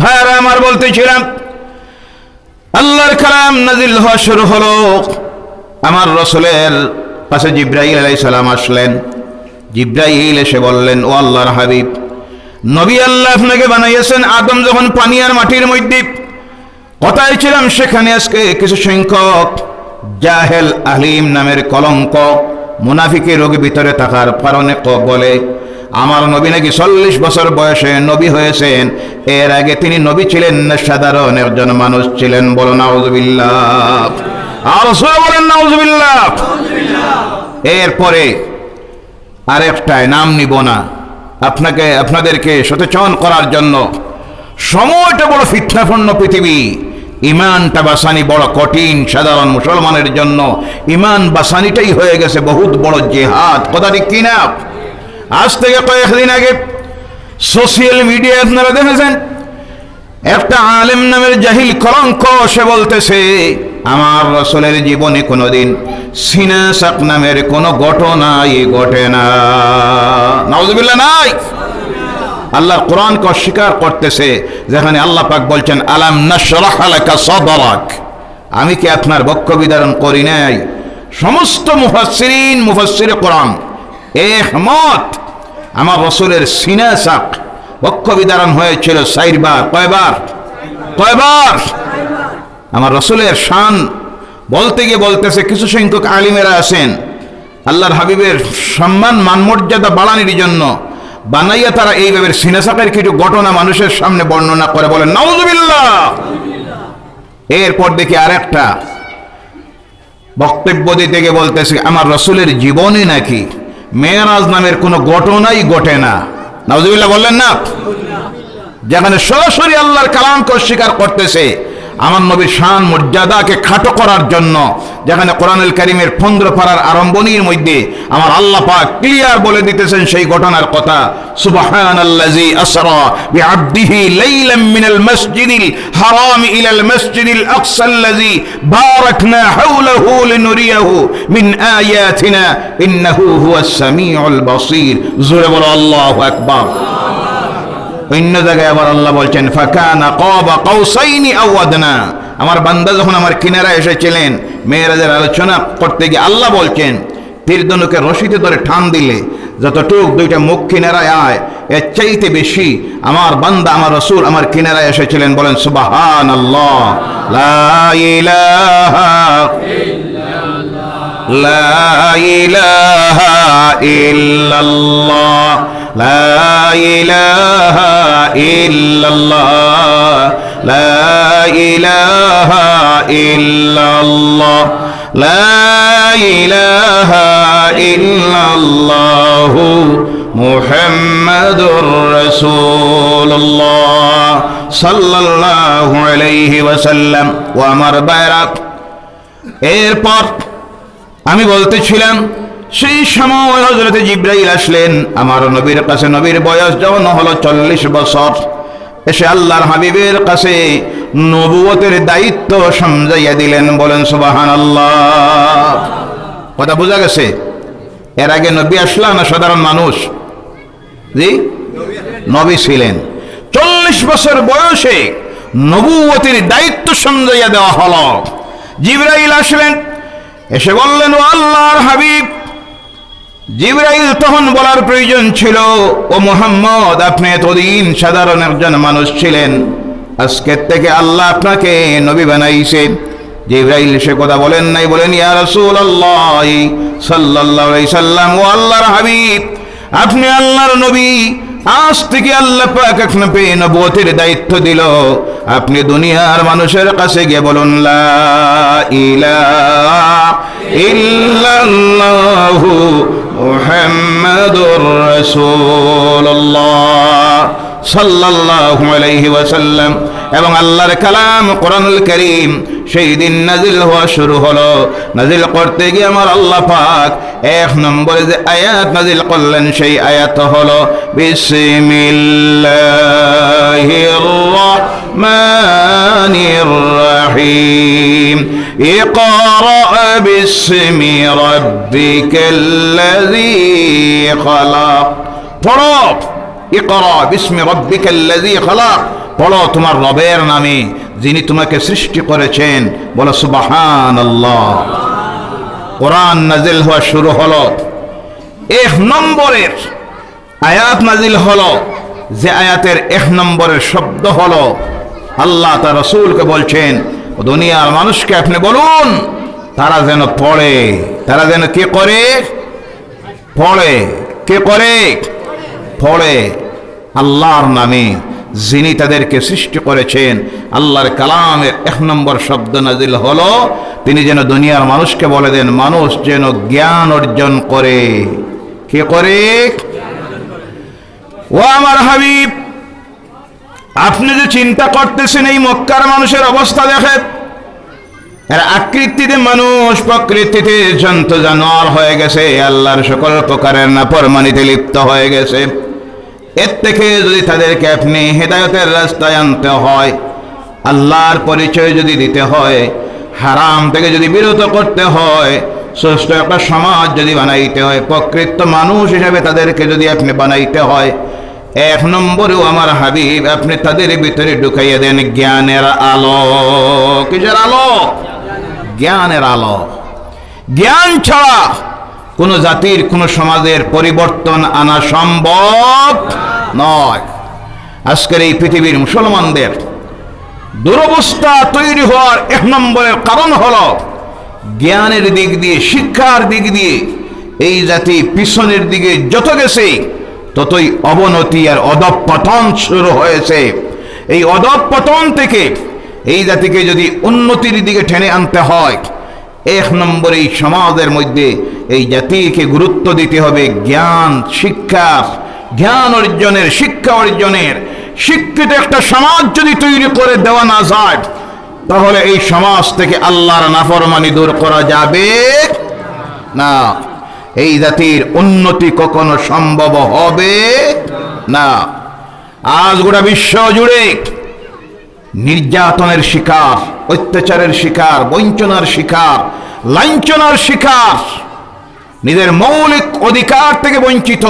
ভাইয়ারা, আমার বলতেছিলাম, আল্লাহর কালাম নাজিল হওয়া শুরু হলো আমার রসুলের পাশে জিব্রাহিল আলাই সালাম আসলেন। জিব্রাহিল এসে বললেন, ও আল্লাহর হাবিব, নবী আল্লাহ আপনাকে বানাইয়েছেন আদম যখন পানি আর মাটির মধ্যে। কথায় ছিলাম সেখানে আজকে কিছু সংখ্যক জাহেল আলিম নামের কলঙ্ক মুনাফিকে রোগী ভিতরে থাকার কারণে ক বলে আমার নবী নাকি চল্লিশ বছর বয়সে নবী হয়েছেন। এর আগে তিনি নবী ছিলেন না সাধারণ একজন মানুষ ছিলেন বলো নাউজুবিল্লাহ। আর বলেন এরপরে আরেকটায় নাম নিব না। আপনাকে, আপনাদেরকে সচেতন করার জন্য সময়টা বড় ফিতনাপূর্ণ পৃথিবী। ইমানটা বাসানি বড় কঠিন, সাধারণ মুসলমানের জন্য। ইমান বাসানিটাই হয়ে গেছে বহুত বড় জেহাদ। কথা ঠিক কিনা? আজ থেকে কয়েকদিন আগে সোশিয়াল মিডিয়ায় আপনারা দেখেছেন, একটা আলেম নামের জাহিল কলঙ্ক, সে বলতেছে, আমার রসলের জীবনে কোনোদিন সিনাসাক নামের কোনো ঘটনাই ঘটে না। নাই। আল্লাহ কোরআনকে অস্বীকার করতেছে, যেখানে আল্লাহ পাক বলছেন, আলাম নাশরাহ লাকা সাদরাক? আমি কি আপনার বক্ষ বিধারণ করি নাই? সমস্ত মুফাসসিরিন, মুফাসসিরে কোরআন। একমত আমার রসুলের সিনাসাক বক্ষ বিধারণ হয়েছিল চারবার। কয়বার? কয়বার? আমার রসুলের শান বলতে গিয়ে বলতেছে, কিছু সংখ্যক আলিমেরা আছেন। আল্লাহর হাবিবের সম্মান, মানমর্যাদা বাড়ানির জন্য বানাইয়া তারা এইভাবে সিনেসাকের কিছু ঘটনা মানুষের সামনে বর্ণনা করে বলেন নওজুবিল্লাহ এরপর দেখি আরেকটা বক্তব্য দিতে গিয়ে বলতেছে, আমার রসুলের জীবনে নাকি মেয়েরাজ নামের কোনো ঘটনাই ঘটে না। নজিবুল্লাহ বললেন না? যেখানে সরাসরি আল্লাহর কালামকে অস্বীকার করতেছে আমার নবীর শান মর্যাদাকে খাটো করার জন্য যেখানে কোরআনুল করিমের পনেরো পাড়ার আরম্ভনির মধ্যে আমার আল্লাহ পাক ক্লিয়ার বলে দিতেছেন সেই ঘটনার কথা। সুবহানাল্লাজি মিন জোরে বলো আল্লাহু আকবার। অন্য জায়গায় আবার আল্লাহ বলছেন, ফাকানা কবা কৌসাইনি আওয়াদনা। আমার বান্দা যখন আমার কিনারা এসেছিলেন, মেয়েরাজের আলোচনা করতে গিয়ে আল্লাহ বলছেন তীরদনুকে রশিতে ধরে ঠান দিলে, যতটুক দুইটা মুখ কিনারায় আয়, এর চাইতে বেশি আমার বান্দা, আমার রসুল আমার কিনারায় এসেছিলেন বলেন সুবাহান আল্লাহ ইলাহা ইল্লাল্লাহ। لا إله إلا الله لا إله إلا الله لا إله إلا الله محمد رسول الله صلى الله عليه وسلم وأمر بيرك এরপর আমি বলতেছিলাম সেই সময় হজরতে জিব্রাইল আসলেন। আমার নবীর কাছে নবীর বয়স যখন হলো চল্লিশ বছর। এসে আল্লাহর হাবিবের কাছে নবুয়তের দায়িত্ব সমঝাইয়া দিলেন, বলেন সুবাহান আল্লাহ কথা বোঝা গেছে? এর আগে নবী আসলা না সাধারণ মানুষ। জি? নবী ছিলেন। চল্লিশ বছর বয়সে নবুয়তির দায়িত্ব সমঝাইয়া দেওয়া হলো। জিব্রাইল আসলেন, এসে বললেন, ও আল্লাহর হাবিব জিব্রাইল তখন বলার প্রয়োজন ছিল, ও মোহাম্মদ, আপনি এতদিন সাধারণ একজন মানুষ ছিলেন। আজকের থেকে আল্লাহ আপনাকে নবী বানাইছে। জিব্রাইল সে কথা বলেন নাই, বলেন সাল্লাম, ও আল্লাহর হাবিব, আপনি আল্লাহর নবী। আজ থেকে আল্লাহ পাক আপনাকে নবুয়তের দায়িত্ব দিল। আপনি দুনিয়ার মানুষের কাছে গিয়ে বলুন, লা ইলাহা ইল্লাল্লাহু মুহাম্মাদুর রাসূলুল্লাহ সাল্লাল্লাহু আলাইহি ওয়াসাল্লাম এবং আল্লাহর কালাম কোরআনুল করিম সেই দিন নাজিল হওয়া শুরু হলো। নাজিল করতে গিয়ে আমার আল্লাহ পাক এক নম্বরে যে আয়াত নাজিল করলেন সেই আয়াত হলো, বিসমিল্লাহির রহমানির রহিম। اقرأ باسم ربك الذي خلق পড়ো ইকরা বিস্মি রব্বিকা আল্লাযী খালাক পড়ো তোমার রবের নামে যিনি তোমাকে সৃষ্টি করেছেন বলো সুবাহান আল্লাহ কোরআন নাজিল হওয়া শুরু হলো এক নম্বরের আয়াত নাজিল হলো যে আয়াতের এক নম্বরের শব্দ হলো আল্লাহ তার রসুলকে বলছেন দুনিয়ার মানুষকে আপনি বলুন, তারা যেন পড়ে। তারা যেন কে করে? পড়ে। কে করে? পড়ে। আল্লাহর নামে যিনি তাদেরকে সৃষ্টি করেছেন, আল্লাহর কালামের এক নম্বর শব্দ নাজিল হলো, তিনি যেন দুনিয়ার মানুষকে বলে দেন, মানুষ যেন জ্ঞান অর্জন করে। কে করে? ও আমার হাবিব আপনি যে চিন্তা করতেছেন এই মক্কার মানুষের অবস্থা দেখেন এর আকৃতিতে মানুষ প্রকৃতিতে জন্তু জানোয়ার হয়ে গেছে, আল্লাহর সকল প্রকারের নাফরমানিতে লিপ্ত হয়ে গেছে। এর থেকে যদি তাদেরকে আপনি হেদায়তের রাস্তায় আনতে হয়, আল্লাহর পরিচয় যদি দিতে হয়, হারাম থেকে যদি বিরত করতে হয়, সুস্থ একটা সমাজ যদি বানাইতে হয়, প্রকৃত মানুষ হিসাবে তাদেরকে যদি আপনি বানাইতে হয় এক নম্বরেও আমার হাবিব, আপনি তাদের ভিতরে ঢুকাইয়া দেন জ্ঞানের আলো কিসের আলো জ্ঞানের আলো জ্ঞান ছাড়া কোনো জাতির, কোনো সমাজের পরিবর্তন আনা সম্ভব নয়। আজকের এই পৃথিবীর মুসলমানদের দুরবস্থা তৈরি হওয়ার এক নম্বরের কারণ হল জ্ঞানের দিক দিয়ে, শিক্ষার দিক দিয়ে এই জাতি পিছনের দিকে যত গেছে ততই অবনতি আর অধঃপতন শুরু হয়েছে। এই অধঃপতন থেকে এই জাতিকে যদি উন্নতির দিকে টেনে আনতে হয়, এক নম্বর এই সমাজের মধ্যে এই জাতিকে গুরুত্ব দিতে হবে জ্ঞান, শিক্ষা, জ্ঞান অর্জনের, শিক্ষা অর্জনের। শিক্ষিত একটা সমাজ যদি তৈরি করে দেওয়া না যায়, তাহলে এই সমাজ থেকে আল্লাহর নাফরমানি দূর করা যাবে না। এই জাতির উন্নতি কখনো সম্ভব হবে না। আজ গোটা বিশ্ব জুড়ে নির্যাতনের শিকার, অত্যাচারের শিকার, বঞ্চনার শিকার, লাঞ্ছনার শিকার নিজের মৌলিক অধিকার থেকে বঞ্চিত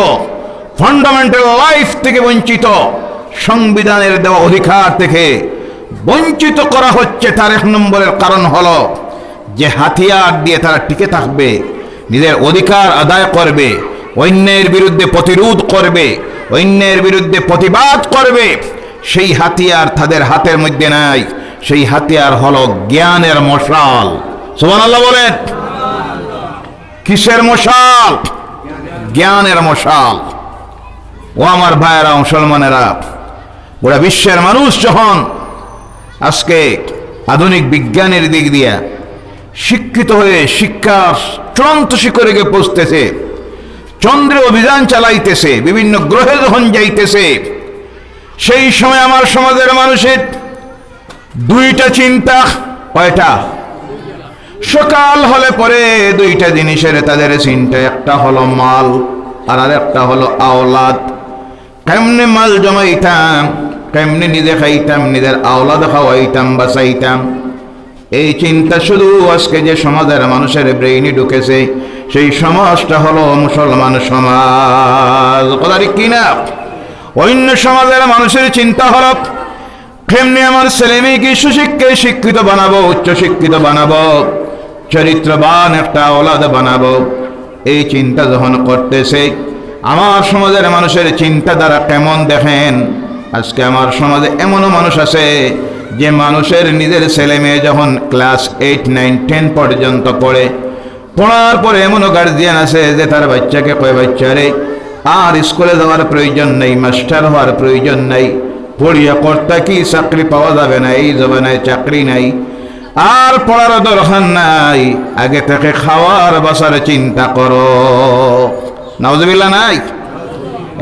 ফান্ডামেন্টাল লাইফ থেকে বঞ্চিত, সংবিধানের দেওয়া অধিকার থেকে বঞ্চিত করা হচ্ছে, তার এক নম্বরের কারণ হলো যে হাতিয়ার দিয়ে তারা টিকে থাকবে। নিজের অধিকার আদায় করবে, অন্যের বিরুদ্ধে প্রতিরোধ করবে, অন্যের বিরুদ্ধে প্রতিবাদ করবে। সেই হাতিয়ার তাদের হাতের মধ্যে নাই, সেই হাতিয়ার হলো জ্ঞানের মশাল। সুমান আল্লাহ বলেন। কিসের মশাল? জ্ঞানের মশাল। ও আমার ভাইয়েরা, মুসলমানেরা, গোটা বিশ্বের মানুষ যখন আজকে আধুনিক বিজ্ঞানের দিক দিয়া শিক্ষিত হয়ে শিক্ষার চূড়ান্ত শিখরে গিয়ে পৌঁছতেছে। চন্দ্রে অভিযান চালাইতেছে, বিভিন্ন গ্রহে যখন যাইতেছে, সেই সময় আমার সমাজের মানুষের দুইটা চিন্তা কয়টা? সকাল হলে পরে দুইটা জিনিসের তাদের চিন্তা, একটা হলো মাল আর আর একটা হলো আওলাদ। কেমনে মাল জমাইতাম, কেমনে নিজে খাইতাম, নিজের আওলাদ খাওয়াইতাম, বাঁচাইতাম। এই চিন্তা শুধু আজকে যে সমাজের মানুষের ব্রেইনে ঢুকেছে, সেই সমাজটা হলো মুসলমান সমাজ। কথা ঠিক কিনা অন্য সমাজের মানুষের চিন্তা হলো কেমনি আমার ছেলে মেয়েকে সুশিক্ষায় শিক্ষিত বানাবো, উচ্চ শিক্ষিত বানাবো, চরিত্রবান একটা ওলাদ বানাবো? এই চিন্তা যখন করতেছে, আমার সমাজের মানুষের চিন্তা দ্বারা কেমন দেখেন? আজকে আমার সমাজে এমনও মানুষ আছে যে মানুষের নিজের ছেলে মেয়ে যখন ক্লাস এইট, নাইন, টেন পর্যন্ত পড়ে, পড়ার পরে এমনও গার্জিয়ান আছে যে তার বাচ্চাকে কয় বাচ্চারে আর স্কুলে যাওয়ার প্রয়োজন নেই, মাস্টার হওয়ার প্রয়োজন নেই, পড়িয়া কর্তা কি চাকরি পাওয়া যাবে না, এই যাবে জমানায় চাকরি নাই, আর পড়ার দরকার নাই, আগে থেকে খাওয়ার বাসার চিন্তা করো। নাই?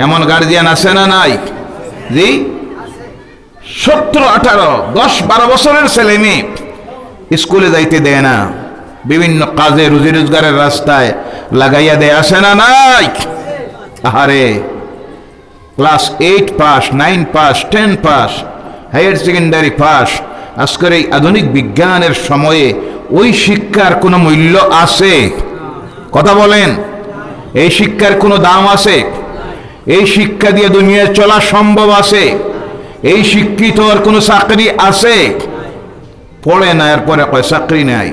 এমন গার্জিয়ান আছে না নাই? জি? সতেরো, আঠারো, দশ, বারো বছরের ছেলে মেয়ে। স্কুলে যাইতে দেয় না। বিভিন্ন কাজে রুজি রোজগারের রাস্তায় লাগাইয়া দেয়। আসে না নাই? আহারে। Class eight pass, nine pass, ten pass, higher secondary pass. আজকের এই আধুনিক বিজ্ঞানের সময়ে ওই শিক্ষার কোনো মূল্য আছে? কথা বলেন। এই শিক্ষার কোনো দাম আছে? এই শিক্ষা দিয়ে দুনিয়ায় চলা সম্ভব আছে? এই শিক্ষিতর কোনো চাকরি আছে? পড়ে না, এরপরে কয়, চাকরি নাই।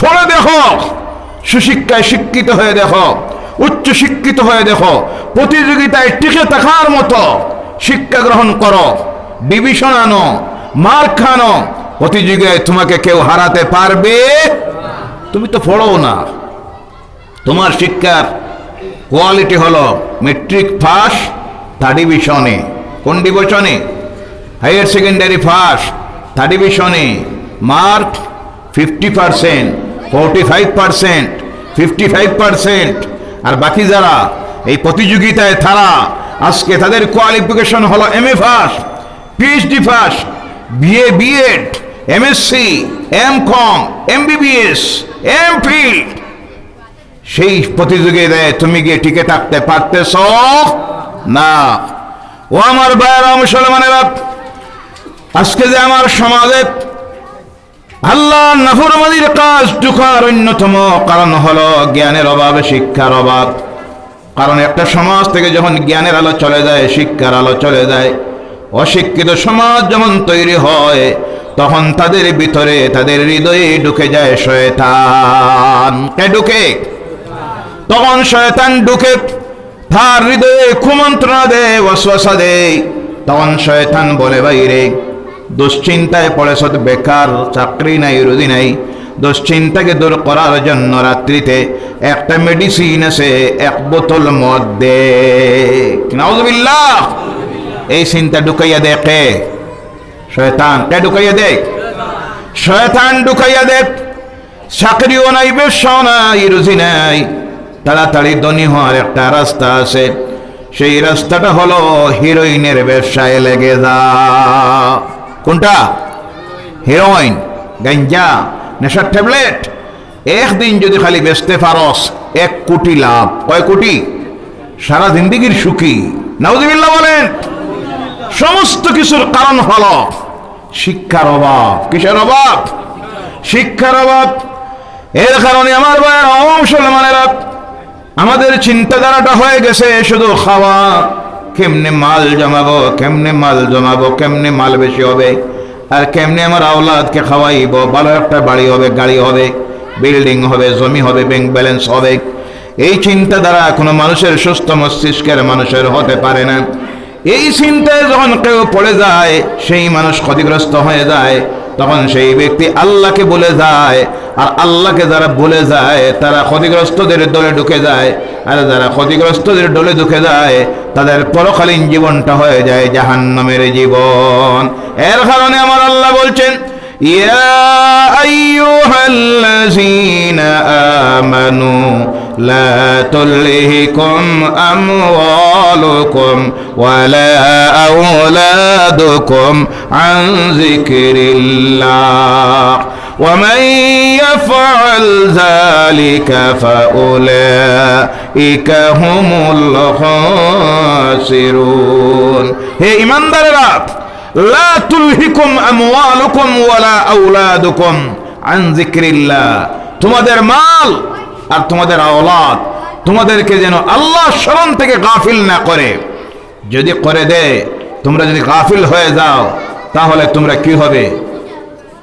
পড়ে দেখো, সুশিক্ষায় শিক্ষিত হয়ে দেখো, উচ্চ শিক্ষিত হয়ে দেখো, প্রতিযোগিতায় টিকে থাকার মতো শিক্ষা গ্রহণ করো, ডিভিশন আনো মার খানো প্রতিযোগিতায় তোমাকে কেউ হারাতে পারবে? তুমি তো পড়ো না। তোমার শিক্ষার কোয়ালিটি হলো মেট্রিক পাস থার্ড ডিভিশনে। কোন ডিভিশনে? হায়ার সেকেন্ডারি ফার্স্ট, থার্ড ডিভিশনে, mark fifty percent, forty five percent, fifty five percent. আর বাকি যারা এই প্রতিযোগিতায়, তারা আজকে তাদের কোয়ালিফিকেশন হলো M A first PhD first BA BEd MSc M Com MBBS M Phil সেই প্রতিযোগিতায় তুমি গিয়ে টিকে থাকতে পারতেছ? না। ও আমার ভাইয়েরা, মুসলমানেরা আজকে যে আমার সমাজে আল্লাহ নাফরমাদির কাজ ঢুকার অন্যতম কারণ হলো জ্ঞানের অভাব শিক্ষার অভাব। কারণ একটা সমাজ থেকে যখন জ্ঞানের আলো চলে যায়, শিক্ষার আলো চলে যায়, অশিক্ষিত সমাজ যখন তৈরি হয়, তখন তাদের ভিতরে তাদের হৃদয়ে ঢুকে যায় শয়তান। ঢুকে? তখন শয়তান ঢুকে, তার হৃদয়ে কুমন্ত্রণা দেয়, ওয়াসওয়াসা দেয়। তখন শয়তান বলে বাইরে দুশ্চিন্তায় পড়ে সত বেকার, চাকরি নাই রুদি নাই। দুশ্চিন্তাকে দূর করার জন্য রাত্রিতে একটা মেডিসিন আছে, এক বোতল মদ দে। এই চিন্তা ঢুকাইয়া দেখে শয়তান। কে ঢুকাইয়া দেখ শয়তান ঢুকাইয়া দেখ চাকরিও নাই, ব্যবসাও নাই, রুজি নাই। তাড়াতাড়ি ধনী হওয়ার একটা রাস্তা আছে। সেই রাস্তাটা হলো হিরোইনের ব্যবসায় লেগে যা। কোনটা? হিরোইন গাঞ্জা নেশার ট্যাবলেট একদিন যদি খালি বেচতে পারস, এক কোটি লাভ। কয় কোটি? সারা জিন্দিগির সুখী। নাউজিবিল্লাহ বলেন, সমস্ত কিছুর কারণ হলো শিক্ষার অভাব। কিসের অভাব? শিক্ষার অভাব। এর কারণে আমার ভাইয়ের মুসলমানেরা, আমাদের চিন্তাধারাটা হয়ে গেছে শুধু খাওয়া। কেমনে মাল জমাবো, কেমনে মাল জমাবো, কেমনে মাল বেশি হবে? আর কেমনে আমার আওলাদকে খাওয়াইব? ভালো একটা বাড়ি হবে, গাড়ি হবে, বিল্ডিং হবে, জমি হবে ব্যাংক ব্যালেন্স হবে। এই চিন্তা দ্বারা কোনো মানুষের সুস্থ মস্তিষ্কের মানুষের হতে পারে না। এই চিন্তায় যখন কেউ পড়ে যায়, সেই মানুষ ক্ষতিগ্রস্ত হয়ে যায়। তখন সেই ব্যক্তি আল্লাহকে বলে যায়, আর আল্লাহকে যারা বলে যায়, তারা ক্ষতিগ্রস্তদের দলে ঢুকে যায়, আর যারা ক্ষতিগ্রস্তদের দলে ঢুকে যায়, তাদের পরকালীন জীবনটা হয়ে যায় জাহান্নামের জীবন। এর কারণে আমার আল্লাহ বলছেন, ইয়া আইয়ুহাল্লাযীনা আমানু لا تلهكم أموالكم ولا أولادكم عن ذكر الله ومن يفعل ذلك فأولئك هم الخاسرون هي إيمان دارات লা তুলহিকুম আমওয়ালুকুম ওয়ালা আওলাদুকুম আন যিকরিল্লাহ তোমাদের মাল আর তোমাদের আওলাদ তোমাদেরকে যেন আল্লাহ স্মরণ থেকে গাফিল না করে। যদি করে দে, তোমরা যদি গাফিল হয়ে যাও, তাহলে তোমরা কি হবে?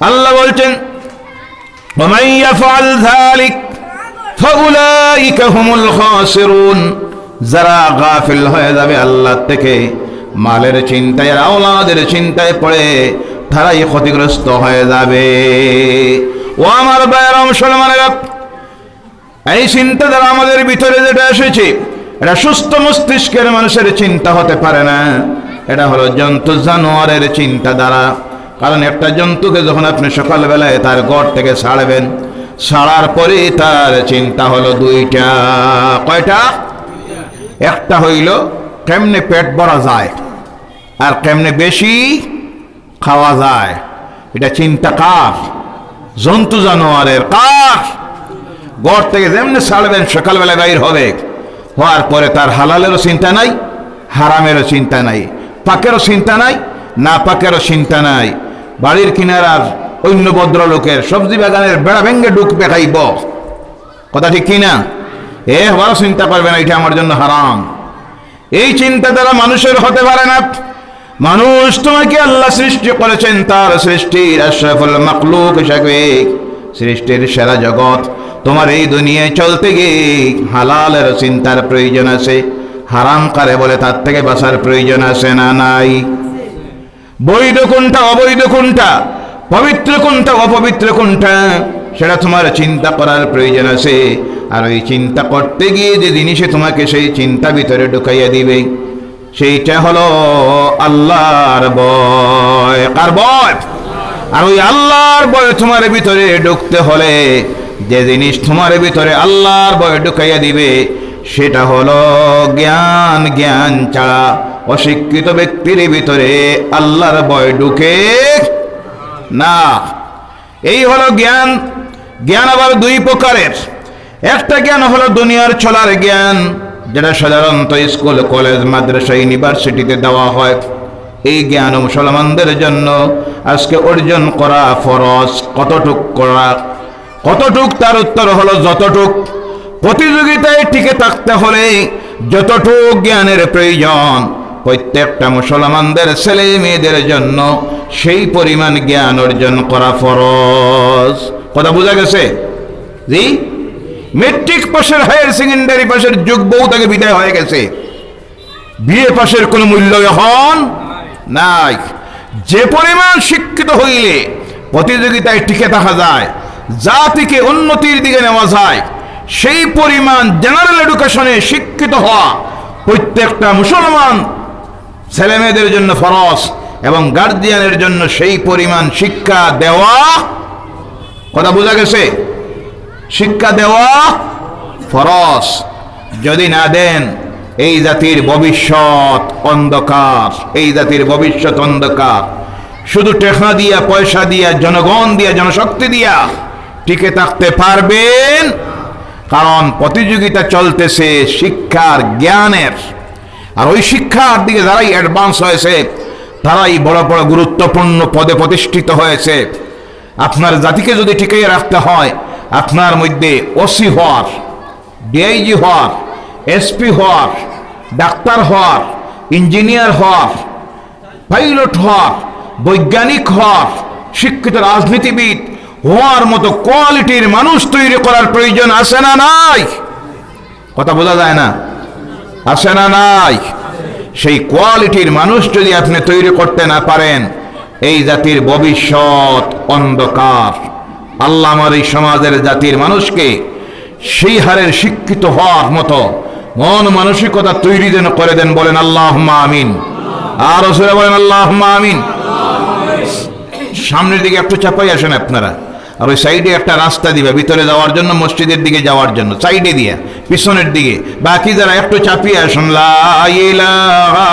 আল্লাহ বলছেন যারা গাফিল হয়ে যাবে আল্লাহ থেকে, মালের চিন্তায় আওলাদের চিন্তায় পড়ে তারাই ক্ষতিগ্রস্ত হয়ে যাবে। ও আমার বায়রাম সলমানের এই চিন্তা দ্বারা আমাদের ভিতরে যেটা এসেছে, এটা সুস্থ মস্তিষ্কের মানুষের চিন্তা হতে পারে না। এটা হলো জন্তু জানোয়ারের চিন্তা দ্বারা। কারণ একটা জন্তুকে যখন আপনি সকালবেলায় তার গড় থেকে ছাড়বেন, ছাড়ার পরে তার চিন্তা হলো দুইটা। কয়টা? একটা হইল কেমনে পেট ভরা যায়, আর কেমনে বেশি খাওয়া যায়। এটা চিন্তা কার? জন্তু জানোয়ারের কার? গড় থেকে যেমনি ছাড়বেন সকালবেলা বাইর হবে। হওয়ার পরে তার হালালেরও চিন্তা নাই, হারামেরও চিন্তা নাই, পাকেরও চিন্তা নাই, না পাকেরও চিন্তা নাই। বাড়ির কিনারার অন্য ভদ্রলোকের সবজি বাগানের বেড়া ভেঙ্গে ঢুকবে খাইব কথা ঠিক কিনা এ হওয়ারও চিন্তা করবে না এটা আমার জন্য হারাম। এই চিন্তা দ্বারা মানুষের হতে পারে না। মানুষ তোমাকে আল্লাহ সৃষ্টি করেছেন, তার সৃষ্টির আশরাফুল মাকলুক হিসাবে। সৃষ্টির সেরা জগৎ তোমার এই দুনিয়ায় চলতে গিয়ে হালালের চিন্তার প্রয়োজন আছে, হারাম কারে বলে তার থেকে বাঁচার প্রয়োজন আছে না নাই? বৈধ কোনটা, অবৈধ কোনটা, পবিত্র কোনটা, অপবিত্র কোনটা, সেটা তোমার চিন্তা করার প্রয়োজন আছে। আর ওই চিন্তা করতে গিয়ে যে জিনিসে তোমাকে সেই চিন্তা ভিতরে ঢুকাইয়া দিবে, সেইটা হলো আল্লাহর বয় কার বয় আর ওই আল্লাহর বয় তোমার ভিতরে ঢুকতে হলে যে জিনিস তোমার ভিতরে আল্লাহর বয় ঢুকাইয়া দিবে, সেটা হলো জ্ঞান জ্ঞান ছাড়া অশিক্ষিত ব্যক্তির ভিতরে আল্লাহর বয় ঢুকে না। এই হলো জ্ঞান। জ্ঞান আবার দুই প্রকারের। একটা জ্ঞান হলো দুনিয়ার চলার জ্ঞান, যেটা সাধারণত স্কুল, কলেজ, মাদ্রাসা, ইউনিভার্সিটিতে দেওয়া হয়। এই জ্ঞান মুসলমানদের জন্য আজকে অর্জন করা ফরজ। কতটুক করা কতটুক তার উত্তর হলো যতটুক। প্রতিযোগিতায় টিকে থাকতে হলে যতটুক জ্ঞানের প্রয়োজন, প্রত্যেকটা মুসলমানদের ছেলে মেয়েদের জন্য সেই পরিমাণ জ্ঞান অর্জন করা ফরজ। কথা বোঝা গেছে? জি? মেট্রিক পাশের হায়ার সেকেন্ডারি পাশের যুগ বউ তাকে বিদায় হয়ে গেছে। বিয়ে পাশের কোনো মূল্য এখন নাই। যে পরিমাণ শিক্ষিত হইলে প্রতিযোগিতায় টিকে থাকা যায় জাতিকে উন্নতির দিকে নেওয়া যায়, সেই পরিমাণ জেনারেল এডুকেশনে শিক্ষিত হওয়া প্রত্যেকটা মুসলমান ছেলেমেয়েদের জন্য ফরস এবং গার্জিয়ানের জন্য সেই পরিমাণ শিক্ষা দেওয়া, কথা বোঝা গেছে? শিক্ষা দেওয়া ফরস যদি না দেন, এই জাতির ভবিষ্যৎ অন্ধকার, এই জাতির ভবিষ্যৎ অন্ধকার। শুধু টেকনা দিয়া, পয়সা দিয়া, জনগণ দিয়া, জনশক্তি দিয়া টিকে থাকতে পারবেন। কারণ প্রতিযোগিতা চলতেছে শিক্ষার জ্ঞানের। আর ওই শিক্ষার দিকে যারাই অ্যাডভান্স হয়েছে, তারাই বড় বড় গুরুত্বপূর্ণ পদে প্রতিষ্ঠিত হয়েছে। আপনার জাতিকে যদি টিকিয়ে রাখতে হয়, আপনার মধ্যে ওসি হওয়ার ডিআইজি হওয়ার এসপি হওয়ার, ডাক্তার হওয়ার, ইঞ্জিনিয়ার হওয়ার, পাইলট হওয়ার, বৈজ্ঞানিক হওয়ার, শিক্ষিত রাজনীতিবিদ হওয়ার মতো কোয়ালিটির মানুষ তৈরি করার প্রয়োজন আছে না নাই? কথা বোঝা যায় না? আছে না নাই? সেই কোয়ালিটির মানুষ যদি আপনি তৈরি করতে না পারেন, এই জাতির ভবিষ্যৎ অন্ধকার। আল্লাহ আমার এই সমাজের জাতির মানুষকে সেই হারের শিক্ষিত হওয়ার মতো মন মানসিকতা তৈরি যেন করে দেন, বলেন আল্লাহ আমিন। আর বলেন আল্লাহ আমিন। সামনের দিকে একটু চাপাই আসেন আপনারা। আর ওই সাইডে একটা রাস্তা দিবে, ভিতরে যাওয়ার জন্য, মসজিদের দিকে যাওয়ার জন্য, সাইডে দিয়ে, পিছনের দিকে। বাকি যারা একটু চাপিয়ে আসুন, লা ইলাহা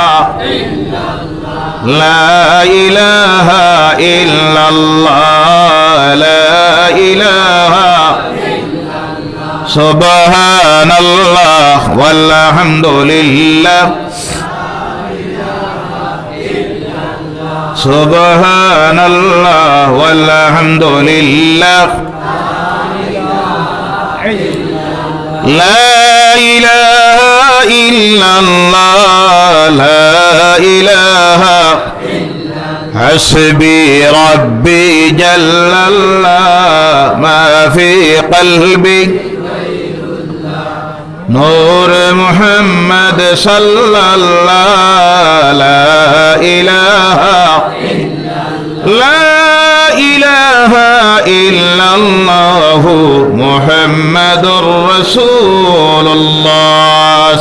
سبحان الله والحمد لله. لا إله إلا الله لا إله. حسبي ربي جل الله ما في قلبي. نور محمد صلى الله لا إله لا إله إلا الله محمد رسول الله